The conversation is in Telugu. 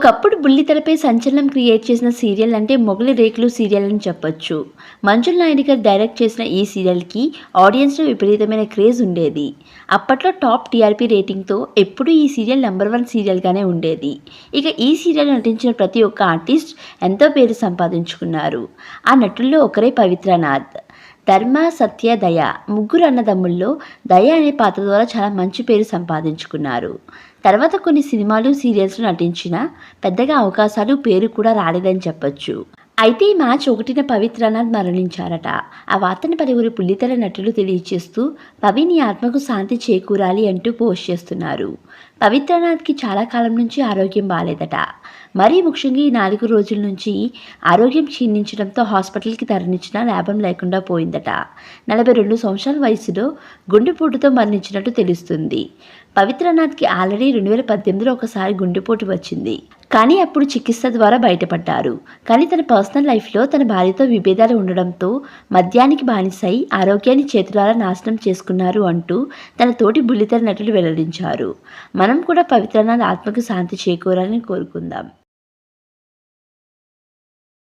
ఒకప్పుడు బుల్లితెరపై సంచలనం క్రియేట్ చేసిన సీరియల్ అంటే మొగలి రేకులు సీరియల్ అని చెప్పొచ్చు. మంజుల్ నాయుడు గారు డైరెక్ట్ చేసిన ఈ సీరియల్కి ఆడియన్స్లో విపరీతమైన క్రేజ్ ఉండేది. అప్పట్లో టాప్ టీఆర్పీ రేటింగ్తో ఎప్పుడూ ఈ సీరియల్ నెంబర్ వన్ సీరియల్గానే ఉండేది. ఇక ఈ సీరియల్ నటించిన ప్రతి ఒక్క ఆర్టిస్ట్ ఎంతో పేరు సంపాదించుకున్నారు. ఆ నటుల్లో ఒకరే పవిత్రనాథ్. ధర్మ సత్య దయ. ముగ్గురు అన్నదమ్ముల్లో దయ అనే పాత్ర ద్వారా చాలా మంచి పేరు సంపాదించుకున్నారు. తర్వాత కొన్ని సినిమాలు సీరియల్స్లో నటించినా పెద్దగా అవకాశాలు పేరు కూడా రాలేదని చెప్పొచ్చు. అయితే ఈ మ్యాచ్ ఒకటిన పవిత్రనాథ్ మరణించారట. ఆ వార్తను పలువురు పుల్లితెర నటులు తెలియజేస్తూ పవిని ఆత్మకు శాంతి చేకూరాలి అంటూ పోస్ట్ చేస్తున్నారు. పవిత్రనాథ్కి చాలా కాలం నుంచి ఆరోగ్యం బాగాలేదట మరీ ముఖ్యంగా ఈ నాలుగు రోజుల నుంచి ఆరోగ్యం క్షీణించడంతో హాస్పిటల్కి తరలించిన లాభం లేకుండా పోయిందట. నలభై రెండు సంవత్సరాల వయసులో గుండెపోటుతో మరణించినట్టు తెలుస్తుంది. పవిత్రనాథ్కి ఆల్రెడీ రెండు వేల పద్దెనిమిదిలో ఒకసారి గుండెపోటు వచ్చింది. కానీ అప్పుడు చికిత్స ద్వారా బయటపడ్డారు. కానీ తన పర్సనల్ లైఫ్లో తన భార్యతో విభేదాలు ఉండడంతో మద్యానికి బానిసై ఆరోగ్యాన్ని చేతులారా నాశనం చేసుకున్నారు అంటూ తన తోటి బుల్లితెర నటులు వెల్లడించారు. మనం కూడా పవిత్రనాథ్ ఆత్మకు శాంతి చేకూరాలని కోరుకుందాం.